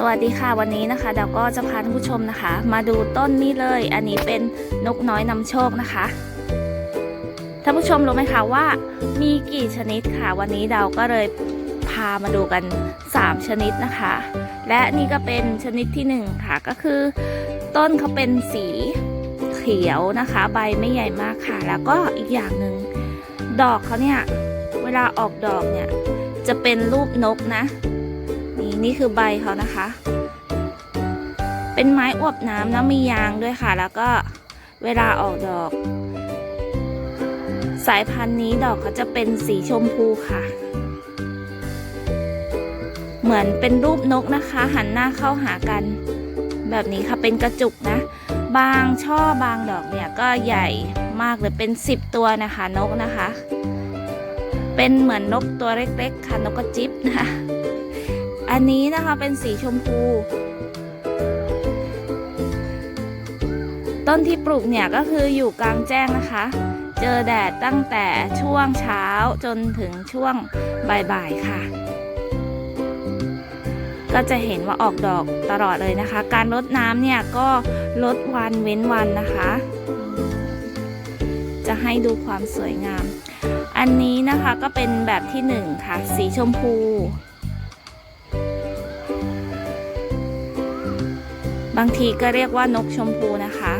สวัสดีค่ะวันนี้นะคะเดาก็จะพาท่านผู้ชมนะคะ มาดูต้นนี้เลย อันนี้เป็นนกน้อยนำโชคนะคะท่านผู้ชมรู้ไหมคะว่า มีกี่ชนิดค่ะ วันนี้เดาก็เลยพามาดูกัน 3 ชนิดนะคะ และนี่ก็เป็นชนิดที่ 1 ค่ะก็คือ ต้นเขาเป็นสีเขียวนะคะ ใบไม่ใหญ่มากค่ะ แล้วก็อีกอย่างหนึ่งดอกเขาเนี่ยเวลาออกดอกเนี่ยจะเป็นรูปนกนะ นี่นี่คือใบเขานะคะ เป็นไม้อวบน้ำแล้วมียางด้วยค่ะ แล้วก็เวลาออกดอก สายพันธุ์นี้ดอกเขาจะเป็นสีชมพูค่ะ เหมือนเป็นรูปนกนะคะ หันหน้าเข้าหากัน แบบนี้ค่ะเป็นกระจุกนะ บางช่อบางดอกเนี่ยก็ใหญ่มากเลยเป็น 10 ตัวนะคะนกนะคะ เป็นเหมือนนกตัวเล็กๆค่ะนกกระจิบนะคะ อันนี้นะคะเป็นสีชมพู ต้นที่ปลูกเนี่ยก็คืออยู่กลางแจ้งนะคะ เจอแดดตั้งแต่ช่วงเช้าจนถึงช่วงบ่ายๆค่ะ ก็จะเห็นว่าออกดอกตลอดเลยนะคะ การรดน้ำเนี่ยก็ลดวันเว้นวันนะคะ จะให้ดูความสวยงาม อันนี้นะคะก็เป็นแบบที่หนึ่งค่ะ สีชมพู บางทีก็เรียกว่านกชมพูนะคะ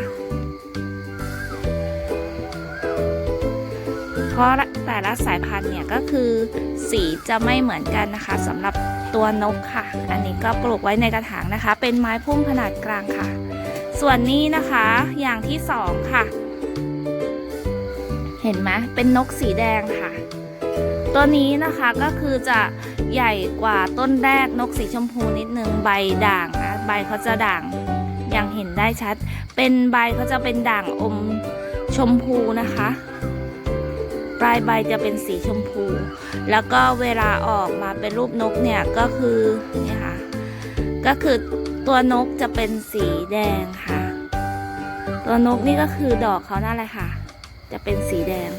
เพราะแต่ละสายพันธุ์เนี่ยก็คือสีจะไม่เหมือนกันนะคะสำหรับตัวนกค่ะ อันนี้ก็ปลูกไว้ในกระถางนะคะ เป็นไม้พุ่มขนาดกลางค่ะ ส่วนนี้นะคะอย่างที่สองค่ะ เห็นไหมเป็นนกสีแดงค่ะ ตัวนี้นะคะก็คือจะใหญ่กว่าต้นแรกนกสีชมพูนิดนึงใบด่างนะ ใบเขาจะด่างอย่างเห็นได้ชัด เป็นใบเขาจะเป็นด่างอมชมพูนะคะ ปลายใบจะเป็นสีชมพู แล้วก็เวลาออกมาเป็นรูปนกเนี่ยก็คือเนี่ยค่ะก็คือตัวนกจะเป็นสีแดงค่ะ ตัวนกนี่ก็คือดอกเขานั่นแหละค่ะ จะเป็นสีแดง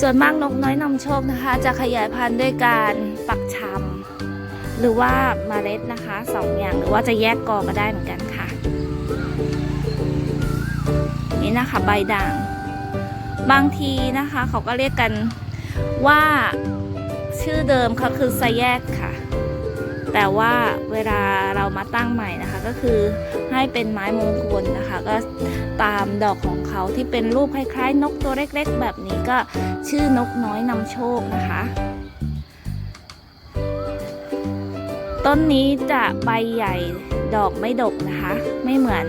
ส่วนมากนกน้อยนำโชคนะคะ จะขยายพันธุ์ด้วยการปักชำ หรือว่าเมล็ดนะคะสองอย่างหรือว่าจะแยกกอก็ได้เหมือนกันค่ะ นี่นะคะใบด่าง บางทีนะคะเขาก็เรียกกันว่าชื่อเดิมเขาคือไซแยกค่ะ แต่ว่าเวลาเรามาตั้งใหม่นะคะ ก็คือให้เป็นไม้มงคลนะคะ ก็ตามดอกของเขาที่เป็นรูปคล้ายๆ นกตัวเล็กๆ แบบนี้ก็ชื่อนกน้อยนำโชคนะคะ ต้นนี้จะใบใหญ่ดอกไม่ดกนะคะ ไม่เหมือน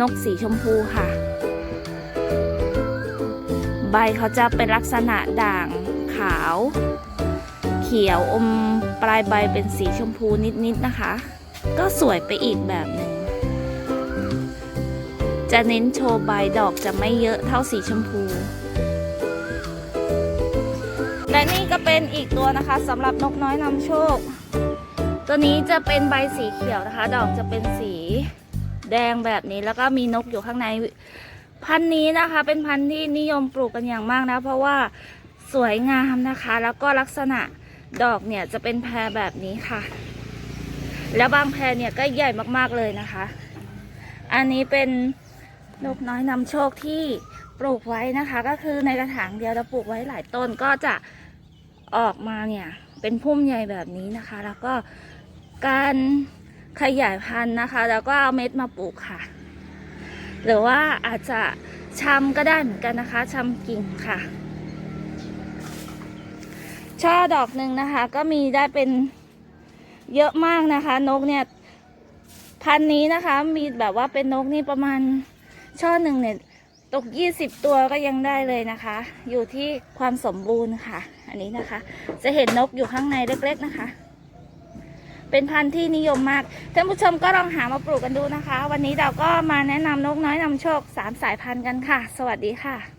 นกสีชมพูค่ะ ใบเขาจะเป็นลักษณะด่างขาว เขียวอมปลายใบเป็นสีชมพูนิดๆนะคะ ก็สวยไปอีกแบบหนึ่งจะเน้นโชว์ใบดอกจะไม่เยอะเท่าสีชมพู และนี่ก็เป็นอีกตัวนะคะสำหรับนกน้อยนำโชค ตัวนี้จะเป็นใบสีเขียวนะคะ ดอกจะเป็นสีแดงแบบนี้แล้วก็มีนกอยู่ข้างในพันธุ์นี้นะคะ เป็นพันธุ์ที่นิยมปลูกกันอย่างมากนะ เพราะว่าสวยงามนะคะ แล้วก็ลักษณะดอกเนี่ยจะเป็นแพรแบบนี้ค่ะ แล้วบางแพรเนี่ยก็ใหญ่มากๆเลยนะคะ อันนี้เป็นนกน้อยนำโชคที่ปลูกไว้นะคะ ก็คือในกระถางเดียวเราปลูกไว้หลายต้นก็จะออกมาเนี่ยเป็นพุ่มใหญ่แบบนี้นะคะ แล้วก็ การขยายพันธุ์นะคะ แล้วก็เอาเม็ดมาปลูกค่ะ หรือว่าอาจจะชำก็ได้เหมือนกันนะคะชำกิ่งค่ะ ช่อดอกหนึ่งนะคะ ก็มีได้เป็นเยอะมากนะคะ นกเนี่ย พันธุ์นี้นะคะ มีแบบว่าเป็นนกนี่ประมาณช่อหนึ่งเนี่ยตกยี่สิบตัวก็ยังได้เลยนะคะ อยู่ที่ความสมบูรณ์ค่ะ อันนี้นะคะ จะเห็นนกอยู่ข้างในเล็ก ๆนะคะ เป็นพันธุ์ที่นิยมมากท่านผู้ชมก็ลองหามาปลูกกันดูนะคะ วันนี้เราก็มาแนะนำนกน้อยนำโชคสามสายพันธุ์กันค่ะ สวัสดีค่ะ